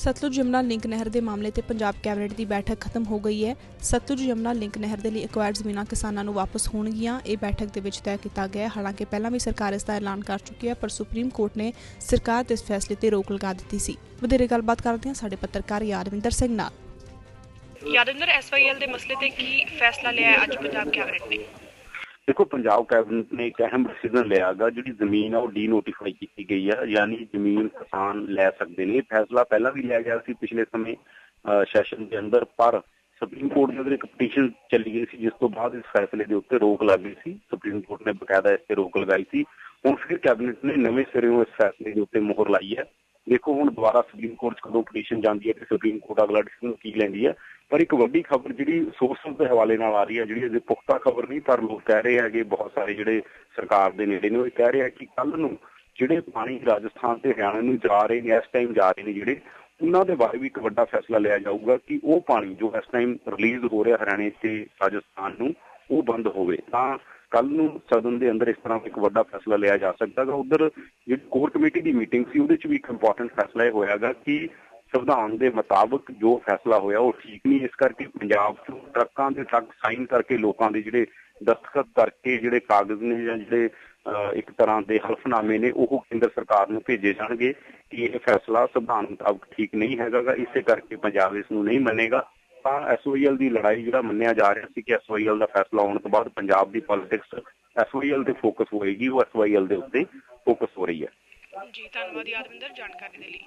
Sutlej Yamuna link ਨਹਿਰ ਦੇ ਮਾਮਲੇ ਤੇ ਪੰਜਾਬ ਕੈਬਨਿਟ ਦੀ ਬੈਠਕ ਖਤਮ ਹੋ ਗਈ ਹੈ। ਸਤਲੁਜ ਯਮੁਨਾ ਲਿੰਕ ਨਹਿਰ ਦੇ ਲਈ ਐਕਵਾਇਰਡ ਜ਼ਮੀਨਾਂ ਕਿਸਾਨਾਂ ਨੂੰ ਵਾਪਸ ਹੋਣਗੀਆਂ। ਇਹ ਬੈਠਕ ਦੇ ਵਿੱਚ ਤੈਅ ਕੀਤਾ ਗਿਆ ਹਾਲਾਂਕਿ ਪਹਿਲਾਂ ਵੀ ਸਰਕਾਰ ਇਸ ਦਾ ਐਲਾਨ ਕਰ ਚੁੱਕੀ ਹੈ, ਪਰ ਸੁਪਰੀਮ ਕੋਰਟ ਨੇ ਸਰਕਾਰ ਦੇ ਇਸ ਫੈਸਲੇ ਤੇ ਰੋਕ ਲਗਾ ਦਿੱਤੀ ਸੀ। ਵਧੇਰੇ ਗੱਲਬਾਤ ਕਰਦੇ ਹਾਂ ਸਾਡੇ ਪੱਤਰਕਾਰ ਯਾਦਵਿੰਦਰ ਸਿੰਘ ਨਾਲ। ਯਾਦਵਿੰਦਰ ਐਸਵਾਈਐਲ ਦੇ ਮਸਲੇ ਤੇ ਕੀ ਫੈਸਲਾ ਲਿਆ ਅੱਜ ਪੰਜਾਬ ਕੈਬਨਿਟ ਨੇ? ਦੇਖੋ, ਪੰਜਾਬ ਕੈਬਨਿਟ ਨੇ ਇੱਕ ਅਹਿਮ ਡਿਸੀਜਨ ਲਿਆਗਾ, ਜਿਹੜੀ ਜ਼ਮੀਨ ਆ, ਉਹ ਡੀਨੋਟੀਫਾਈ ਕੀਤੀ ਗਈ ਆ, ਯਾਨੀ ਜ਼ਮੀਨ ਕਿਸਾਨ ਲੈ ਸਕਦੇ ਨੇ। ਫੈਸਲਾ ਪਹਿਲਾਂ ਵੀ ਲਿਆ ਗਿਆ ਸੀ ਪਿਛਲੇ ਸਮੇਂ ਸੈਸ਼ਨ ਦੇ ਅੰਦਰ, ਪਰ ਸੁਪਰੀਮ ਕੋਰਟ ਦੇ ਅੰਦਰ ਇੱਕ ਪਟੀਸ਼ਨ ਚੱਲੀ ਗਈ ਸੀ, ਜਿਸ ਤੋਂ ਬਾਅਦ ਇਸ ਫੈਸਲੇ ਦੇ ਉੱਤੇ ਰੋਕ ਲੱਗ ਗਈ ਸੀ। ਸੁਪਰੀਮ ਕੋਰਟ ਨੇ ਬਕਾਇਦਾ ਇਸ ਤੇ ਰੋਕ ਲਗਾਈ ਸੀ। ਹੁਣ ਫਿਰ ਕੈਬਨਿਟ ਨੇ ਨਵੇਂ ਸਿਰਿਓਂ ਇਸ ਫੈਸਲੇ ਦੇ ਉੱਤੇ ਮੋਹਰ ਲਾਈ ਹੈ। ਦੇਖੋ, ਹੁਣ ਦੁਬਾਰਾ ਸੁਪਰੀਮ ਕੋਰਟ 'ਚ ਕਦੋਂ ਪਟੀਸ਼ਨ ਜਾਂਦੀ ਹੈ ਤੇ ਸੁਪਰੀਮ ਕੋਰਟ ਅਗਲਾ ਡਿਸੀਜਨ ਕੀ ਲੈਂਦੀ ਹੈ? ਪਰ ਇੱਕ ਵੱਡੀ ਖਬਰ ਜਿਹੜੀ ਸੋਰਸਸ ਦੇ ਹਵਾਲੇ ਨਾਲ ਆ ਰਹੀ ਹੈ, ਜਿਹੜੀ ਅਜੇ ਪੁਖਤਾ ਖਬਰ ਨਹੀਂ, ਪਰ ਲੋਕ ਕਹਿ ਰਹੇ ਹੈਗੇ, ਬਹੁਤ ਸਾਰੇ ਜਿਹੜੇ ਸਰਕਾਰ ਦੇ ਨੇੜੇ ਨੇ, ਉਹ ਇਹ ਕਹਿ ਰਹੇ ਆ ਕਿ ਕੱਲ ਨੂੰ ਜਿਹੜੇ ਪਾਣੀ ਰਾਜਸਥਾਨ ਤੇ ਹਰਿਆਣਾ ਨੂੰ ਜਾ ਰਹੇ ਨੇ, ਇਸ ਟਾਈਮ ਜਾ ਰਹੇ ਨੇ ਜਿਹੜੇ, ਉਹਨਾਂ ਦੇ ਬਾਰੇ ਵੀ ਇੱਕ ਵੱਡਾ ਫੈਸਲਾ ਲਿਆ ਜਾਊਗਾ ਕਿ ਉਹ ਪਾਣੀ ਜੋ ਇਸ ਟਾਈਮ ਰਿਲੀਜ਼ ਹੋ ਰਿਹਾ ਹਰਿਆਣੇ ਤੇ ਰਾਜਸਥਾਨ ਨੂੰ ਉਹ ਬੰਦ ਹੋਵੇ, ਤਾਂ ਕੱਲ ਨੂੰ ਸਦਨ ਦੇ ਅੰਦਰ ਇਸ ਤਰ੍ਹਾਂ ਇੱਕ ਵੱਡਾ ਫੈਸਲਾ ਲਿਆ ਜਾ ਸਕਦਾ ਹੈ ਉਧਰ ਜਿਹੜੀ ਕੋਰ ਕਮੇਟੀ ਦੀ ਮੀਟਿੰਗ ਸੀ, ਉਹਦੇ ਚ ਵੀ ਇੱਕ ਇੰਪੋਰਟੈਂਟ ਫੈਸਲਾ ਇਹ ਹੋਇਆਗਾ ਕਿ ਸੰਵਿਧਾਨ ਦੇ ਮੁਤਾਬਕ ਜੋ ਫੈਸਲਾ ਹੋਇਆ ਉਹ ਠੀਕ ਨਹੀਂ, ਇਸ ਕਰਕੇ ਪੰਜਾਬ ਤੋਂ ਟਰੱਕਾਂ ਦੇ ਟਰੱਕ ਸਾਈਨ ਕਰਕੇ ਲੋਕਾਂ ਦੇ ਜਿਹੜੇ ਦਸਤਖਤ ਕਰਕੇ ਜਿਹੜੇ ਕਾਗਜ਼ ਨੇ ਜਾਂ ਜਿਹੜੇ ਇੱਕ ਤਰ੍ਹਾਂ ਦੇ ਹਲਫਨਾਮੇ ਨੇ, ਉਹ ਕੇਂਦਰ ਸਰਕਾਰ ਨੂੰ ਭੇਜੇ ਜਾਣਗੇ ਕਿ ਇਹ ਫੈਸਲਾ ਸੰਵਿਧਾਨ ਮੁਤਾਬਕ ਠੀਕ ਨਹੀਂ ਹੈਗਾਗਾ ਇਸੇ ਕਰਕੇ ਪੰਜਾਬ ਇਸ ਨੂੰ ਨਹੀਂ ਮੰਨੇਗਾ। ਤਾਂ ਐਸਓਈਐਲ ਦੀ ਲੜਾਈ ਜਿਹੜਾ ਮੰਨਿਆ ਜਾ ਰਿਹਾ ਸੀ ਕਿ ਐਸਓਈਐਲ ਦਾ ਫੈਸਲਾ ਆਉਣ ਤੋਂ ਬਾਅਦ ਪੰਜਾਬ ਦੀ ਪੋਲਿਟਿਕਸ ਐਸਓਈਐਲ ਤੇ ਫੋਕਸ ਹੋਏਗੀ, ਉਹ ਐਸਓਈਐਲ ਦੇ ਉੱਤੇ ਫੋਕਸ ਹੋ ਰਹੀ ਹੈ। ਜੀ, ਧੰਨਵਾਦ ਯਾਦਵਿੰਦਰ ਜਾਣਕਾਰੀ ਦੇ ਲਈ।